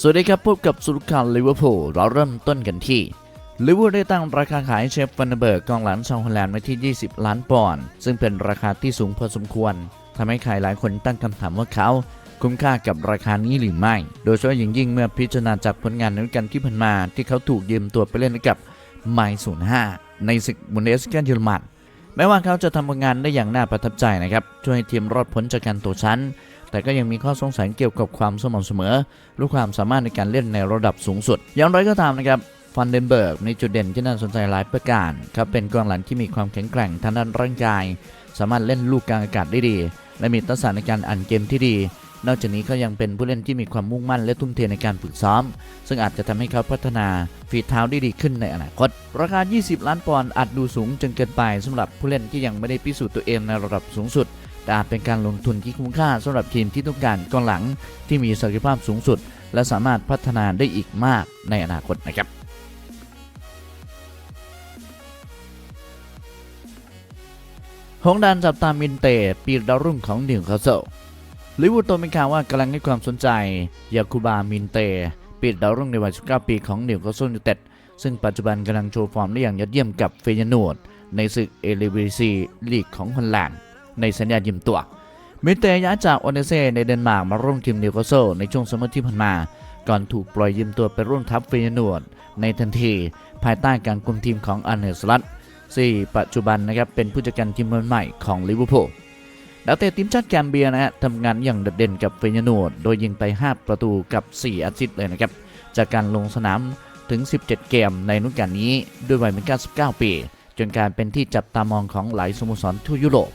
สวัสดีครับพบกับสุลข่าวลิเวอร์พูลเราเริ่มต้นกันที่ลิเวอร์ได้ตั้งราคาขายเชฟฟันเดอร์เบิร์กกองหลังชาวฮอลแลนด์ไว้ที่ 20 ล้านปอนด์ซึ่งเป็นราคาที่สูงพอสมควรทำให้ใครหลายคนตั้งคำถามว่าเขาคุ้มค่ากับราคานี้หรือไม่ โดยเฉพาะอย่างยิ่งเมื่อพิจารณาจากผลงานในกาลที่ผ่านมาที่เขาถูกยืมตัวไปเล่นกับไมล์05ในศึกบุนเดสลิกาเยอรมันแม้ว่าเขาจะทำผลงานได้อย่างน่าประทับใจนะครับช่วยให้ทีมรอดพ้นจากการตกชั้น แต่ก็ยังมีข้อสงสัยเกี่ยวกับความสม่ำเสมอและความสามารถในการเล่นในระดับสูงสุด อย่างไรก็ตามนะครับฟันเดนเบิร์กในจุดเด่นที่น่าสนใจหลายประการเขาเป็นกองหลังที่มีความแข็งแกร่งทางด้านร่างกาย สามารถเล่นลูกกลางอากาศได้ดี และมีทักษะในการอ่านเกมที่ดี นอกจากนี้เขายังเป็นผู้เล่นที่มีความมุ่งมั่นและทุ่มเทในการฝึกซ้อม ซึ่งอาจจะทำให้เขาพัฒนาฝีเท้าได้ดีขึ้นในอนาคต ราคา 20 ล้านปอนด์อาจดูสูงจนเกินไปสำหรับผู้เล่นที่ยังไม่ได้พิสูจน์ตัวเองในระดับสูงสุด แต่อาจเป็นการลงทุนที่คุ้มค่าสำหรับทีมที่ต้องการกองหลังที่มีศักยภาพสูงสุด และสามารถพัฒนาได้อีกมากในอนาคตนะครับหงดันจับตามินเตปีกดาวรุ่งของนิวคาสเซิลลิวอร์พูตัวเป็นข่าวว่ากำลังให้ความสนใจยาคูบามินเตปีกดาวรุ่งในวัย 19 ปีของนิวคาสเซิลยูเต็ดซึ่งปัจจุบันกำลังโชว์ฟอร์มได้อย่างยอดเยี่ยมกับเฟยนูดในศึกเอลิวีซีลีกของฮอลแลนด์ ในสัญญายืมตัว มิเตย้ายจากโอเนเซในเดนมาร์กมาร่วมทีมนิวคาสเซิลในช่วงซัมเมอร์ที่ผ่านมา ก่อนถูกปล่อยยืมตัวไปร่วมทัพเฟยนูดในทันที ภายใต้การคุมทีมของอันเนสลัตที่ปัจจุบันนะครับเป็นผู้จัดการทีมคนใหม่ของลิเวอร์พูลดาวเตะทีมชาติแกมเบียนะฮะทำงานอย่างโดดเด่นกับเฟยนูดโดยยิงไป 5 ประตูกับ4อาซิสต์เลยนะครับ จากการลงสนามถึง 17 เกมในฤดูกาลนี้ ด้วยวัยเพียง99 ปี จนกายเป็นที่จับตามองของหลายสโมสรทั่วยุโรป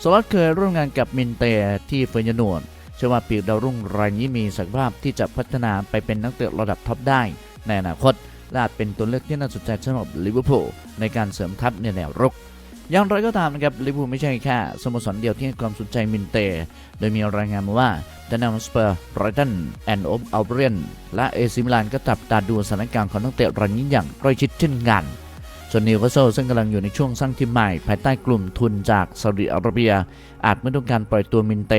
โซลัสเคยร่วมงานกับมินเตที่เฟยนูดเชื่อว่าปีกดาวรุ่งรายนี้มีศักยภาพที่จะพัฒนาไปเป็นนักเตะระดับท็อปได้ ในอนาคตและอาจเป็นตัวเลือกที่น่าสนใจสำหรับลิเวอร์พูลในการเสริมทัพในแนวรุกอย่างไรก็ตามนะครับลิเวอร์พูลไม่ใช่แค่สโมสรเดียวที่ให้ความสนใจมินเต โดยมีรายงานมาว่าดานามสเปอร์ไรตันแอนด์ออฟอัลเบรียนและเอซิมิลานก็จับตาดูสถานการณ์ของนักเตะรายนี้อย่างใกล้ชิดเช่นกัน ส่วนนิวคาสเซิลซึ่งกำลังอยู่ในช่วงสร้างทีมใหม่ ภายใต้กลุ่มทุนจากซาอุดิอาระเบีย อาจไม่ต้องการปล่อยตัวมินเต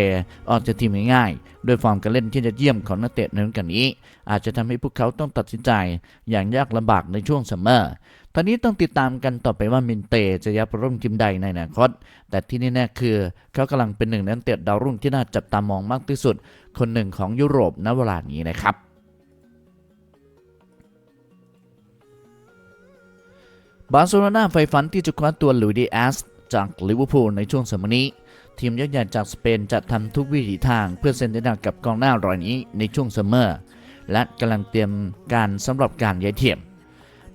ออกจากทีมง่ายๆด้วยฟอร์มการเล่นที่จะเยี่ยมของนักเตะในฤดูกาลนี้ อาจจะทำให้พวกเขาต้องตัดสินใจ อย่างยากลำบากในช่วงซัมเมอร์ตอนนี้ต้องติดตามกันต่อไปว่ามินเตจะยับร่วมทีมใดในอนาคต แต่ที่แน่ๆคือ เขากำลังเป็นหนึ่งในนักเตะดาวรุ่งที่น่าจับตามองมากที่สุด คนหนึ่งของยุโรปณเวลานี้นะครับ บาร์เซโลนาไฟฝันที่จะคว้าตัวลุยดีแอสจากลิเวอร์พูลในช่วงสมัยนี้ ทีมยักษ์ใหญ่จากสเปนจะทำทุกวิถีทางเพื่อเซ็นสัญญากับกองหน้ารายนี้ในช่วงซัมเมอร์ และกำลังเตรียมการสำหรับการย้ายทีม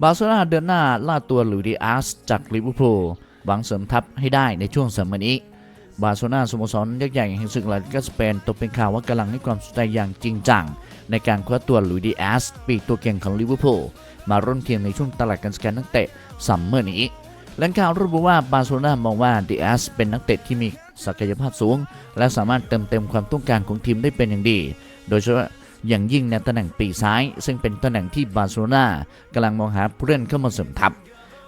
บาร์เซโลนาเดินหน้าล่าตัวลุยดีแอสจากลิเวอร์พูลหวังเสริมทัพให้ได้ในช่วงซัมมอร์นี้ บาร์เซโลนาสโมสรยักษ์ใหญ่แห่งศึกลาลิกาสเปนตกเป็นข่าวว่ากำลังให้ความสนใจอย่างจริงจังในการคว้าตัวลุยดีแอสปีกตัวเก่งของลิเวอร์พูลมาร่วมทีมในช่วงตลาดการสแกนนักเตะ ซัมเมอร์นี้แหล่งข่าวระบุว่าบาร์เซโลนามองว่าดีแอสเป็นนักเตะที่มีศักยภาพสูง และสามารถเติมเต็มความต้องการของทีมได้เป็นอย่างดี โดยเฉพาะอย่างยิ่งในตำแหน่งปีกซ้าย ซึ่งเป็นตำแหน่งที่บาร์เซโลนากำลังมองหาผู้เล่นเข้ามาเสริมทัพ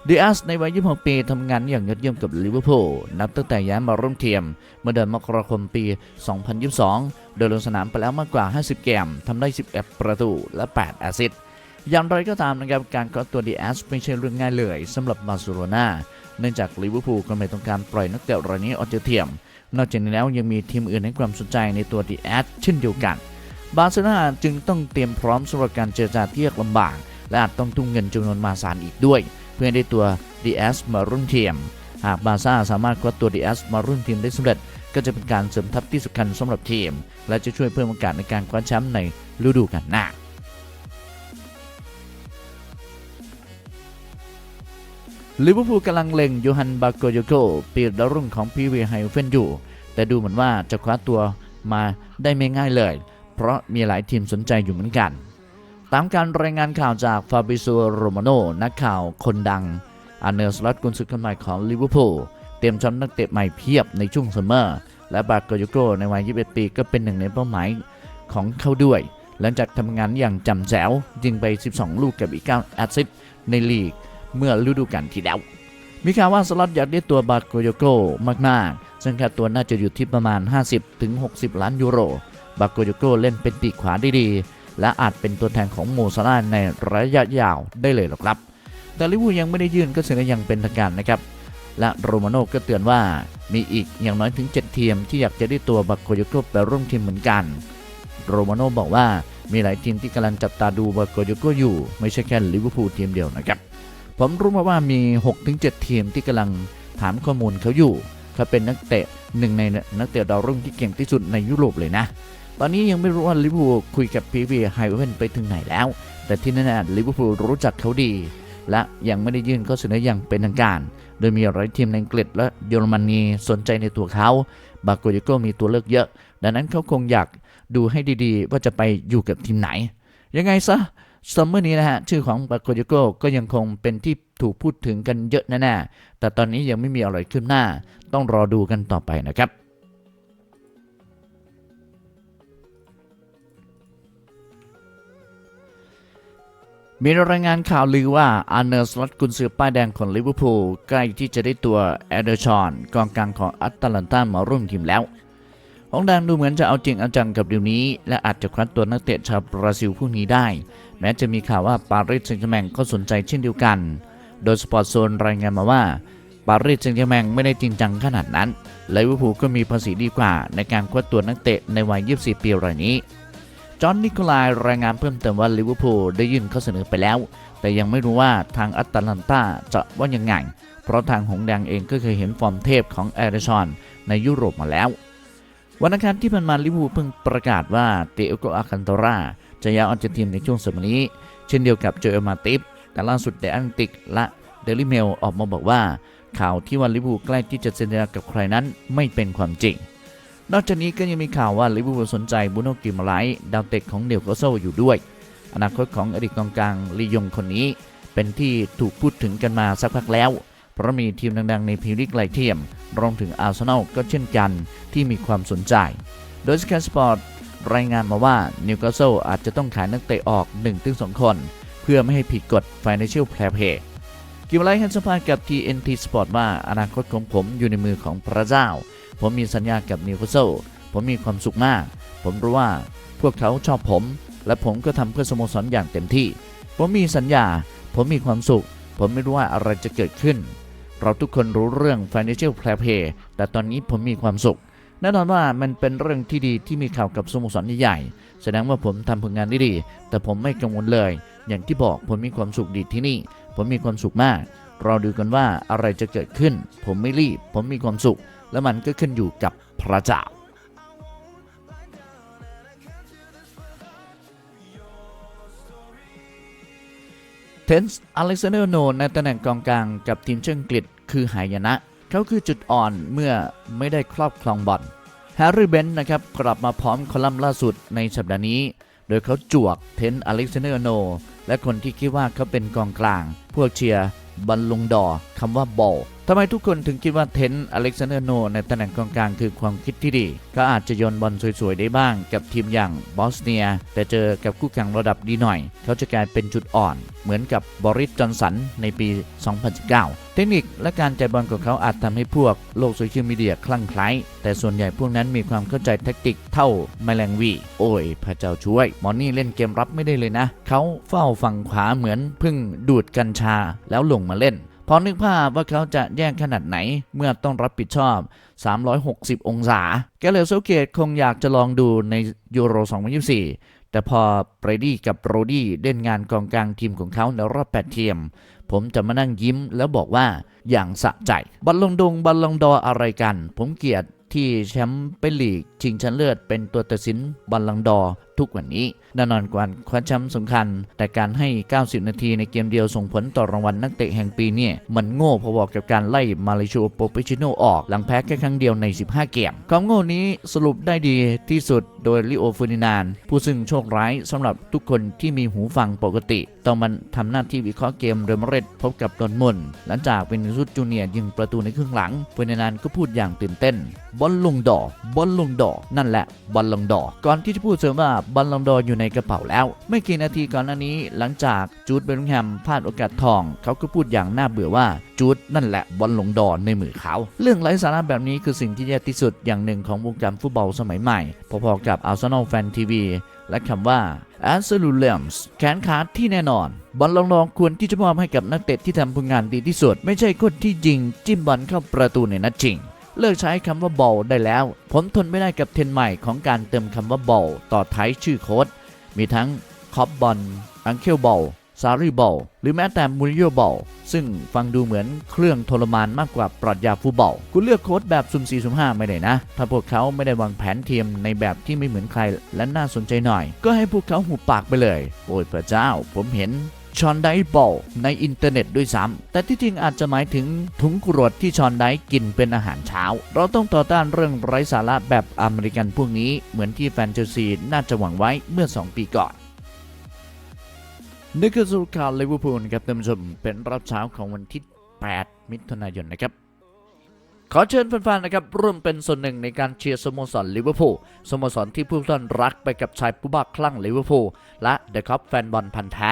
ดีแอสในวัย 26 ปีทำงานอย่างยอดเยี่ยมกับลิเวอร์พูลนับตั้งแต่ย้ายมาร่วมทีม เมื่อเดือนมกราคมปี 2022 โดยลงสนามไปแล้วมากกว่า 50 เกมทำได้ 11 ประตูและ 8 แอสซิสต์ อย่างไรก็ตามนะครับการคว้าตัวดีแอสไม่ใช่เรื่องง่ายเลยสำหรับบาร์เซโลนาเนื่องจากลิเวอร์พูลก็ไม่ต้องการปล่อยนักเตะรายนี้ออกจากทีมนอกจากนี้แล้วยังมีทีมอื่นให้ความสนใจในตัวดีแอสเช่นเดียวกัน บาร์เซโลนาจึงต้องเตรียมพร้อมสำหรับการเจรจาที่ยากลำบาก และอาจต้องทุ่มเงินจำนวนมหาศาลอีกด้วย เพื่อให้ได้ตัวดีแอสมารุ่นทีมหากบาร์ซ่าสามารถคว้าตัวดีแอสมารุ่นทีมได้สำเร็จก็จะเป็นการเสริมทัพที่สำคัญสำหรับทีม และจะช่วยเพิ่มโอกาสในการคว้าแชมป์ในฤดูกาลหน้า ลิเวอร์พูลกำลังเล็งโยฮันบาโกโยโกปีดาวรุ่งของพีวีไฮเฟนอยู่ แต่ดูเหมือนว่าจะคว้าตัวมาได้ไม่ง่ายเลย เพราะมีหลายทีมสนใจอยู่เหมือนกัน ตามการรายงานข่าวจากฟาบิโซโรมาโนนักข่าวคนดังอาเนอร์สลัดกุนซือคนใหม่ของลิเวอร์พูลเตรียมช้ำนักเตะใหม่เพียบในช่วงซัมเมอร์ และบาโกโยโกในวัย 21 ปีก็เป็นหนึ่งในเป้าหมายของเขาด้วย หลังจากทำงานอย่างจำแจ๋วยิงไป 12 ลูกกับอีก 9 แอสซิสต์ในลีก เมื่อฤดูกาลที่แล้ว มีข่าวว่าสล็อตอยากได้ตัวบาโกโยโกมากๆ ซึ่งค่าตัวน่าจะอยู่ที่ประมาณ 50-60 ล้านยูโร บาโกโยโกเล่นเป็นปีกขวาได้ดี และอาจเป็นตัวแทนของโมซาลาในระยะยาวได้เลยหรอกครับ แต่ลิวูยังไม่ได้ยื่นก็แสดงยังเป็นทางการนะครับ และโรมาโน่ก็เตือนว่ามีอีกอย่างน้อยถึง 7 ทีมที่อยากจะได้ตัวบักโกโยโกไปร่วมทีมเหมือนกัน โรมาโน่บอกว่ามีหลายทีมที่กำลังจับตาดูบักโกโยโกอยู่ ไม่ใช่แค่ลิเวอร์พูลทีมเดียวนะครับ ผมรู้มาว่ามี 6-7 ทีมที่กำลังถามข้อมูลเขาอยู่เขาเป็นนักเตะหนึ่งในนักเตะดาวรุ่งที่เก่งที่สุดในยุโรปเลยนะ ตอนนี้ยังไม่รู้ว่าลิเวอร์พูลคุยกับพีวีไฮเวนไปถึงไหนแล้ว แต่ที่แน่ๆลิเวอร์พูลรู้จักเขาดี และยังไม่ได้ยื่นข้อเสนออย่างเป็นทางการ โดยมีหลายทีมในอังกฤษและเยอรมนีสนใจในตัวเขา บาโกยโกมีตัวเลือกเยอะ ดังนั้นเขาคงอยากดูให้ดีๆ ว่าจะไปอยู่กับทีมไหน ยังไงซะ ซัมเมอร์นี้นะฮะ ชื่อของบาโกโยโกก็ยังคงเป็นที่ถูกพูดถึงกันเยอะแน่ๆแต่ตอนนี้ยังไม่มีอะไรขึ้นหน้า ต้องรอดูกันต่อไปนะครับมีรายงานข่าวลือว่าอาร์เนอร์สลอตกุนซือป้ายแดงของลิเวอร์พูลใกล้ที่จะได้ตัวแอเดอร์ชอนกองกลางของอัตแลนตามาร่วมทีมแล้ว หงแดงดูเหมือนจะเอาจริงเอาจังกับเดี๋ยวนี้ และอาจจะคว้าตัวนักเตะชาวบราซิลผู้นี้ได้ แม้จะมีข่าวว่าปารีสแซงต์แชร์แมงก็สนใจเช่นเดียวกัน โดยสปอร์ตโซนรายงานมาว่าปารีสแซงต์แชร์แมงไม่ได้จริงจังขนาดนั้นลิเวอร์พูลก็มีภาษีดีกว่า ในการคว้าตัวนักเตะในวัย 24 ปีรายนี้จอห์นนิโคลายรายงานเพิ่มเติมว่าลิเวอร์พูลได้ยื่นข้อเสนอไปแล้ว แต่ยังไม่รู้ว่าทางอัตแลนตาจะว่ายังไง เพราะทางหงแดงเองก็เคยเห็นฟอร์มเทพของแอริชอนในยุโรปมาแล้ว วันอังคารที่ผ่านมาลิเวอร์พูลเพิ่งประกาศว่าเตโอโกอาคันโตราจะย้ายออกจากทีมในช่วงสัปดาห์นี้ เช่นเดียวกับโจเอลมาติฟแต่ล่าสุดเดอันติกและเดลิเมลออกมาบอกว่า ข่าวที่ว่าลิเวอร์พูลใกล้ที่จะเซ็นสัญญากับใครนั้นไม่เป็นความจริง นอกจากนี้ก็ยังมีข่าวว่าลิเวอร์พูลสนใจบูโนกิมไลดาวเตะของเดลโกโซอยู่ด้วย อนาคตของอดีตกองกลางลียงคนนี้ เป็นที่ถูกพูดถึงกันมาสักพักแล้ว เพราะมีทีมดังๆในพรีเมียร์ลีกหลายทีมรวมถึงอาร์เซนอลก็เช่นกันที่มีความสนใจ โดยสแกนสปอร์ตรายงานมาว่านิวคาสเซิลอาจจะต้องขายนักเตะออก 1-2 คน เพื่อไม่ให้ผิดกฎ Financial Fair Play กิมไลท์ให้สัมภาษณ์กับ TNT Sport ว่าอนาคตของผมอยู่ในมือของพระเจ้า ผมมีสัญญากับนิวคาสเซิลผมมีความสุขมาก ผมรู้ว่าพวกเขาชอบผม และผมก็ทำเพื่อสโมสรอย่างเต็มที่ ผมมีสัญญา ผมมีความสุข ผมไม่รู้ว่าอะไรจะเกิดขึ้น เราทุกคนรู้เรื่อง Financial Fair Play แต่ตอนนี้ผมมีความสุข แน่นอนว่ามันเป็นเรื่องที่ดีที่มีข่าวกับสโมสรใหญ่ๆแสดงว่าผมทำผลงานได้ดี แต่ผมไม่กังวลเลย อย่างที่บอกผมมีความสุขดีที่นี่ ผมมีความสุขมากรอดูกันว่าอะไรจะเกิดขึ้น ผมไม่รีบ ผมมีความสุข และมันก็ขึ้นอยู่กับพระเจ้าเทนส์อเล็กซานเดอร์โนในตำแหน่งกองกลางกับทีมเชิงกฤษ คือหายนะ เขาคือจุดอ่อนเมื่อไม่ได้ครอบครองบอลแฮร์รี่เบนต์นะครับกลับมาพร้อมคอลัมน์ล่าสุดในสัปดาห์นี้ โดยเขาจวกเทนส์อเล็กซานเดอร์โน และคนที่คิดว่าเขาเป็นกองกลาง พวกเชียร์บอลลงดอคำว่าบอล ทำไมทุกคนถึงคิดว่าเทนอเล็กซานเดอร์โนในตำแหน่งกองกลางคือความคิดที่ดีเขาอาจจะโยนบอลสวยๆ ได้บ้างกับทีมอย่างบอสเนีย แต่เจอกับคู่แข่งระดับดีหน่อย เขาจะกลายเป็นจุดอ่อน เหมือนกับบริสจอนสันในปี 2019 เทคนิคและการจ่ายบอลของเขาอาจทำให้พวกโลกโซเชียลมีเดียคลั่งไคล้แต่ส่วนใหญ่พวกนั้นมีความเข้าใจแทคติกเท่าแมลงวี โอ้ย พระเจ้าช่วย มอนนี่เล่นเกมรับไม่ได้เลยนะ เขาเฝ้าฝั่งขวาเหมือนพึ่งดูดกัญชาแล้วลงมาเล่น พอนึกภาพว่าเขาจะแย่งขนาดไหน เมื่อต้องรับผิดชอบ 360 องศา แกเลโซเกตคงอยากจะลองดูในยูโร 2024 แต่พอเบรดี้กับโรดี้เล่นงานกองกลางทีมของเขาในรอบ 8 ทีม ผมจะมานั่งยิ้มแล้วบอกว่าอย่างสะใจ บอลลงดงบอลลงดออะไรกัน ผมเกลียดที่แชมป์เป็นลีกชิงชนะเลิศเป็นตัวตัดสินบอลลังดอ ทุกวันนี้แน่นอนกว่าคว้าแชมป์สำคัญ แต่การให้ 90 นาทีในเกมเดียวส่งผลต่อรางวัลนักเตะแห่งปีเนี่ยมันโง่พอๆกับการไล่มาเลโชโปเปชิโนออก หลังแพ้แค่ครั้งเดียวใน 15 เกมความโง่นี้สรุปได้ดีที่สุดโดยลิโอฟอร์ดินาน ผู้ซึ่งโชคร้ายสำหรับทุกคนที่มีหูฟังปกติต้องมันทำหน้าที่วิเคราะห์เกมเรมาดริดพบกับดอร์ทมุนหลังจากเป็นซุดจูเนียร์ยิงประตูในครึ่งหลังเฟอร์ดินานก็พูดอย่างตื่นเต้น บอลลงดอบอลลงดอนั่นแหละบอลลงดอก่อนที่จะพูดเสริมว่าบอลลงดอร์อยู่ในกระเป๋าแล้ว ไม่กี่นาทีก่อนหน้านี้ หลังจากจูดเบลลิงแฮมพลาดโอกาสทอง เขาก็พูดอย่างน่าเบื่อว่าจูดนั่นแหละบอลลงดอร์ในมือเขา เรื่องไร้สาระแบบนี้คือสิ่งที่แย่ที่สุดอย่างหนึ่งของวงการฟุตบอลสมัยใหม่ พอๆกับอาร์เซนอลแฟนทีวีและคำว่าแอนเซลูเลมสแขนขาที่แน่นอน บอลลองๆควรที่จะมอบให้กับนักเตะที่ทำผลงานดีที่สุด ไม่ใช่คนที่ยิง จิ้มบอลเข้าประตูในนัดจริง เลิกใช้คำว่าบอลได้แล้ว ผมทนไม่ได้กับเทรนใหม่ของการเติมคำว่าบอลต่อท้ายชื่อโค้ดมีทั้งคอปบอลอังเคลบอลซารีบอลหรือแม้แต่มูริโยบอลซึ่งฟังดูเหมือนเครื่องทรมานมากกว่าปรัชญาฟุตบอลคุณเลือกโค้ดแบบซุ่ม4ซุ่ม5ไม่ได้นะ ถ้าพวกเขาไม่ได้วางแผนเทียมในแบบที่ไม่เหมือนใครและน่าสนใจหน่อย ก็ให้พวกเขาหุบปากไปเลย โอ้ยพระเจ้า ผมเห็น ชอนไดบอลในอินเทอร์เน็ตด้วยซ้ำแต่ที่จริงอาจจะหมายถึงถุงกรวดที่ชอนไดกินเป็นอาหารเช้า เราต้องต่อต้านเรื่องไร้สาระแบบอเมริกันพวกนี้ เหมือนที่แฟนเชลซีน่าจะหวังไว้เมื่อ 2 ปีก่อนนี่คือสุข่าวลิเวอร์พูลครับท่านผู้ชมเป็นรับเช้าของวันที่ 8 มิถุนายนนะครับขอเชิญแฟนๆ นะครับ ร่วมเป็นส่วนหนึ่งในการเชียร์สโมสรลิเวอร์พูลสโมสรที่ผู้ท่านรักไปกับชายผู้บ้าคลั่งลิเวอร์พูลและเดอะคัพแฟนบอลพันธ์แท้